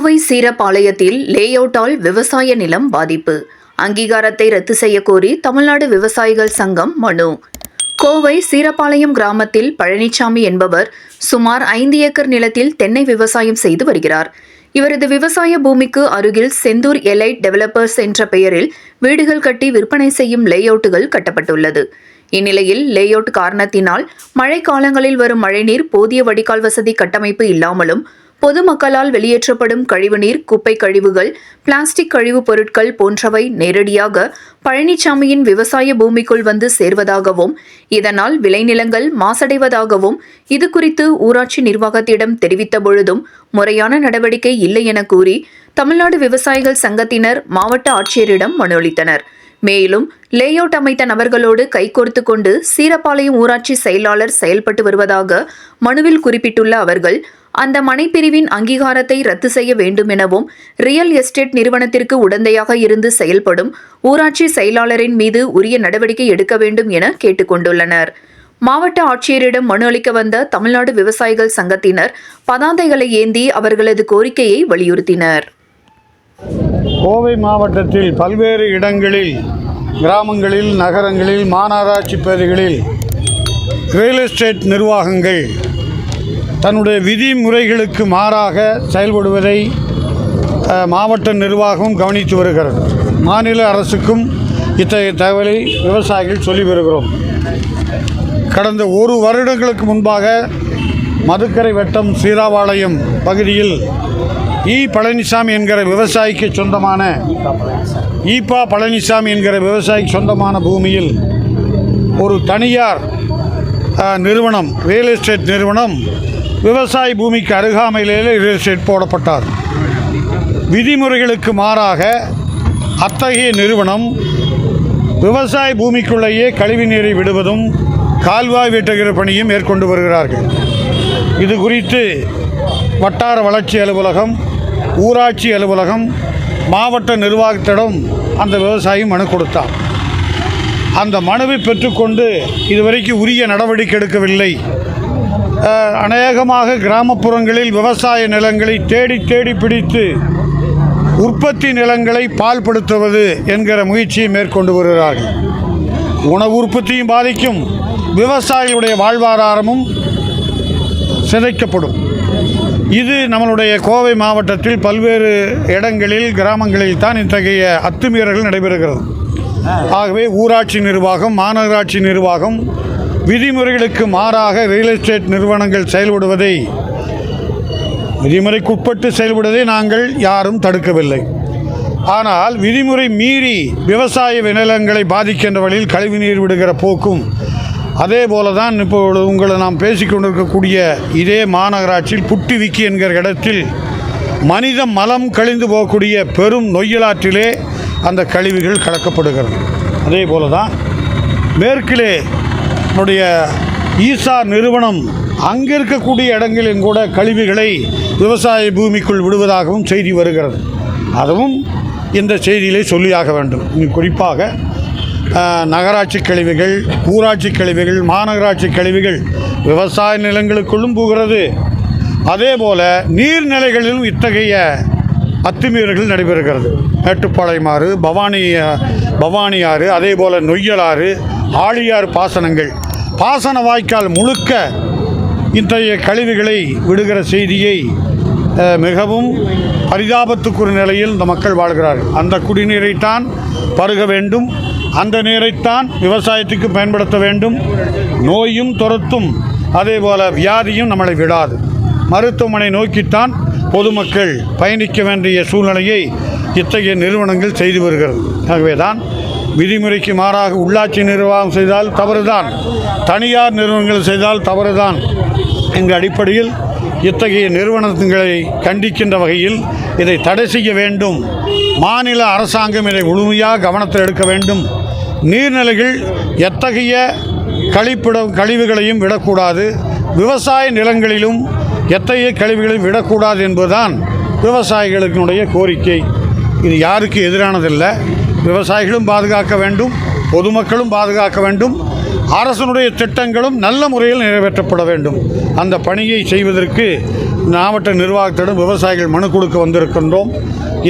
கோவை சீரப்பாளையத்தில் லேஅவுட்டால் விவசாய நிலம் பாதிப்பு. அங்கீகாரத்தை ரத்து செய்யக்கோரி தமிழ்நாடு விவசாயிகள் சங்கம் மனு. கோவை சீரப்பாளையம் கிராமத்தில் பழனிசாமி என்பவர் சுமார் ஐந்து ஏக்கர் நிலத்தில் தென்னை விவசாயம் செய்து வருகிறார். இவரது விவசாய பூமிக்கு அருகில் செந்தூர் எலைட் டெவலப்பர்ஸ் என்ற பெயரில் வீடுகள் கட்டி விற்பனை செய்யும் லேஅவுட்டுகள் கட்டப்பட்டுள்ளது. இந்நிலையில் லேஅவுட் காரணத்தினால் மழைக்காலங்களில் வரும் மழைநீர் போதிய வடிகால் வசதி கட்டமைப்பு இல்லாமலும் பொதுமக்களால் வெளியேற்றப்படும் கழிவுநீர் குப்பை கழிவுகள் பிளாஸ்டிக் கழிவுப் பொருட்கள் போன்றவை நேரடியாக பழனிசாமியின் விவசாய பூமிக்குள் வந்து சேர்வதாகவும் இதனால் விளைநிலங்கள் மாசடைவதாகவும் இது குறித்து ஊராட்சி நிர்வாகத்திடம் தெரிவித்த பொழுதும் முறையான நடவடிக்கை இல்லை என கூறி தமிழ்நாடு விவசாயிகள் சங்கத்தினர் மாவட்ட ஆட்சியரிடம் மனு அளித்தனர். மேலும் லேஅவுட் அமைத்த நபர்களோடு கைகோர்த்து கொண்டு சீரப்பாளையம் ஊராட்சி செயலாளர் செயல்பட்டு வருவதாக மனுவில் குறிப்பிட்டுள்ள அவர்கள் அந்த மனைப்பிரிவின் அங்கீகாரத்தை ரத்து செய்ய வேண்டும் எனவும் ரியல் எஸ்டேட் நிறுவனத்திற்கு உடந்தையாக இருந்து செயல்படும் ஊராட்சி செயலாளரின் மீது உரிய நடவடிக்கை எடுக்க வேண்டும் என கேட்டுக்கொண்டுள்ளனர். மாவட்ட ஆட்சியரிடம் மனு அளிக்க வந்த தமிழ்நாடு விவசாயிகள் சங்கத்தினர் பதாதைகளை ஏந்தி அவர்களது கோரிக்கையை வலியுறுத்தினர். கோவை மாவட்டத்தில் பல்வேறு இடங்களில் கிராமங்களில் நகரங்களில் மாநகராட்சி பகுதிகளில் ரியல் எஸ்டேட் நிர்வாகங்கள் தன்னுடைய விதிமுறைகளுக்கு மாறாக செயல்படுவதை மாவட்ட நிர்வாகம் கவனித்து வருகிறது. மாநில அரசுக்கும் இத்தகைய தகவலை விவசாயிகள் சொல்லி வருகிறோம். கடந்த ஒரு வருடங்களுக்கு முன்பாக மதுக்கரை வட்டம் சீராபாளையம் பகுதியில் இ. பழனிசாமி என்கிற விவசாயிக்கு சொந்தமான ஈபா பழனிசாமி என்கிற விவசாயிக்கு சொந்தமான பூமியில் ஒரு தனியார் நிறுவனம் ரியல் எஸ்டேட் நிறுவனம் விவசாய பூமிக்கு அருகாமையிலேயே ரியல் எஸ்டேட் போடப்பட்டார். விதிமுறைகளுக்கு மாறாக அத்தகைய நிறுவனம் விவசாய பூமிக்குள்ளேயே கழிவு நீரை விடுவதும் கால்வாய் வெட்டுகிற பணியும் மேற்கொண்டு வருகிறார்கள். இது குறித்து வட்டார வளர்ச்சி அலுவலகம் ஊராட்சி அலுவலகம் மாவட்ட நிர்வாகத்திடம் அந்த விவசாயி மனு கொடுத்தார். அந்த மனுவை பெற்றுக்கொண்டு இதுவரைக்கும் உரிய நடவடிக்கை எடுக்கவில்லை. அநேகமாக கிராமப்புறங்களில் விவசாய நிலங்களை தேடி தேடி பிடித்து உற்பத்தி நிலங்களை பால்படுத்துவது என்கிற முயற்சியை மேற்கொண்டு வருகிறார்கள். உணவு உற்பத்தியும் பாதிக்கும் விவசாயிகளுடைய வாழ்வாதாரமும் சிதைக்கப்படும். இது நம்மளுடைய கோவை மாவட்டத்தில் பல்வேறு இடங்களில் கிராமங்களில் தான் இத்தகைய அத்துமீறல்கள் நடைபெறுகிறது. ஆகவே ஊராட்சி நிர்வாகம் மாநகராட்சி நிர்வாகம் விதிமுறைகளுக்கு மாறாக ரியல் எஸ்டேட் நிறுவனங்கள் செயல்படுவதை விதிமுறைக்குட்பட்டு செயல்படுவதை நாங்கள் யாரும் தடுக்கவில்லை. ஆனால் விதிமுறை மீறி விவசாய நிலங்களை பாதிக்கின்ற வழியில் கழிவுநீர் விடுகிற போக்கும் அதே போல தான் இப்போது உங்களை நாம் பேசிக்கொண்டிருக்கக்கூடிய இதே மாநகராட்சியில் புட்டி விக்கி என்கிற இடத்தில் மனித மலம் கழிந்து போகக்கூடிய பெரும் நொய்யலாற்றிலே அந்த கழிவுகள் கலக்கப்படுகிறது அதே போல தான் மேற்கிலே நம்முடைய ஈசா நிறுவனம் அங்கே இருக்கக்கூடிய இடங்களிலும் கூட கழிவுகளை விவசாய பூமிக்குள் விடுவதாகவும் செய்தி வருகிறது. அதுவும் இந்த செய்தியிலே சொல்லியாக வேண்டும். குறிப்பாக நகராட்சி கழிவுகள் ஊராட்சி கழிவுகள் மாநகராட்சி கழிவுகள் விவசாய நிலங்களுக்குள்ளும் போகிறது அதே போல் நீர்நிலைகளிலும் இத்தகைய அத்துமீறல்கள் நடைபெறுகிறது. மேட்டுப்பாளையம் ஆறு பவானி பவானி ஆறு அதே போல் நொய்யலாறு ஆழியாறு பாசனங்கள் பாசன வாய்க்கால் முழுக்க இத்தகைய கழிவுகளை விடுகிற செய்தியை மிகவும் பரிதாபத்துக்குரிய நிலையில் இந்த மக்கள் வாழ்கிறார்கள். அந்த குடிநீரைத்தான் பருக வேண்டும். அந்த நீரைத்தான் விவசாயத்துக்கு பயன்படுத்த வேண்டும். நோயும் துரத்தும் அதே போல் வியாதியும் நம்மளை விடாது மருத்துவமனை நோக்கித்தான் பொதுமக்கள் பயணிக்க வேண்டிய சூழ்நிலையை இத்தகைய நிறுவனங்கள் செய்து வருகிறது. ஆகவே தான் விதிமுறைக்கு மாறாக உள்ளாட்சி நிர்வாகம் செய்தால் தவறுதான். தனியார் நிறுவனங்கள் செய்தால் தவறுதான். என்ற அடிப்படையில் இத்தகைய நிறுவனங்களை கண்டிக்கின்ற வகையில் இதை தடை செய்ய வேண்டும். மாநில அரசாங்கம் இதை முழுமையாக கவனத்தில் எடுக்க வேண்டும். நீர்நிலைகள் எத்தகைய கழிப்பிட கழிவுகளையும் விடக்கூடாது. விவசாய நிலங்களிலும் எத்தகைய கழிவுகளையும் விடக்கூடாது என்பதுதான் விவசாயிகளுடைய கோரிக்கை. இது யாருக்கு எதிரானதில்லை. விவசாயிகளும் பாதுகாக்க வேண்டும் பொதுமக்களும் பாதுகாக்க வேண்டும் அரசனுடைய திட்டங்களும் நல்ல முறையில் நிறைவேற்றப்பட வேண்டும். அந்த பணியை செய்வதற்கு மாவட்ட நிர்வாகத்திடம் விவசாயிகள் மனு கொடுக்க வந்திருக்கின்றோம்.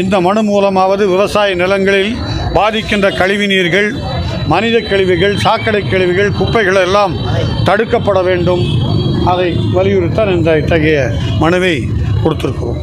இந்த மனு மூலமாவது விவசாய நிலங்களில் பாதிக்கின்ற கழிவு நீர்கள் மனித கழிவுகள் சாக்கடை கழிவுகள் குப்பைகள் எல்லாம் தடுக்கப்பட வேண்டும். அதை வலியுறுத்த இந்த இத்தகைய மனுவை கொடுத்திருக்கிறோம்.